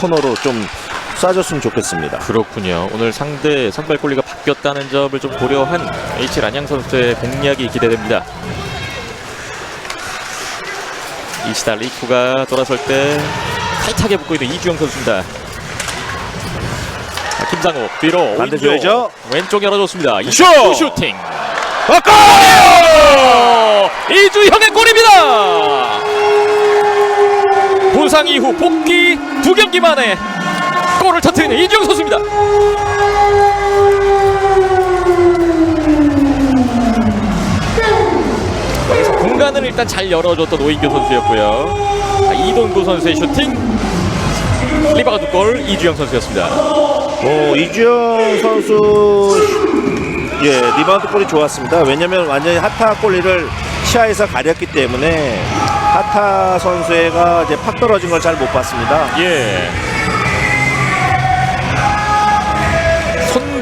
코너로 좀 쏴줬으면 좋겠습니다. 그렇군요. 오늘 상대 선발 골리가 바뀌었다는 점을 좀 고려한 H 란양 선수의 공략이 기대됩니다. 이시다 리쿠가 돌아설 때 타이트하게 붙고 있는 이주영 선수입니다. 자, 김상호 뒤로 반대 오인조. 줘야죠. 왼쪽 열어줬습니다. 슛! 이슈 슈팅. 아까 이주형의 골입니다. 부상 이후 복귀 두 경기 만에 골을 터뜨리는 이주영 선수입니다. 공간을 일단 잘 열어줬던 오인규 선수였고요. 자, 이동구 선수의 슈팅. 리바가 두 골, 이주영 선수였습니다. 어, 이주영 선수 예 리바운드 골이 좋았습니다. 왜냐면 완전히 하타 골리를 시야에서 가렸기 때문에 하타 선수가 이제 팍 떨어진 걸 잘 못 봤습니다. 예.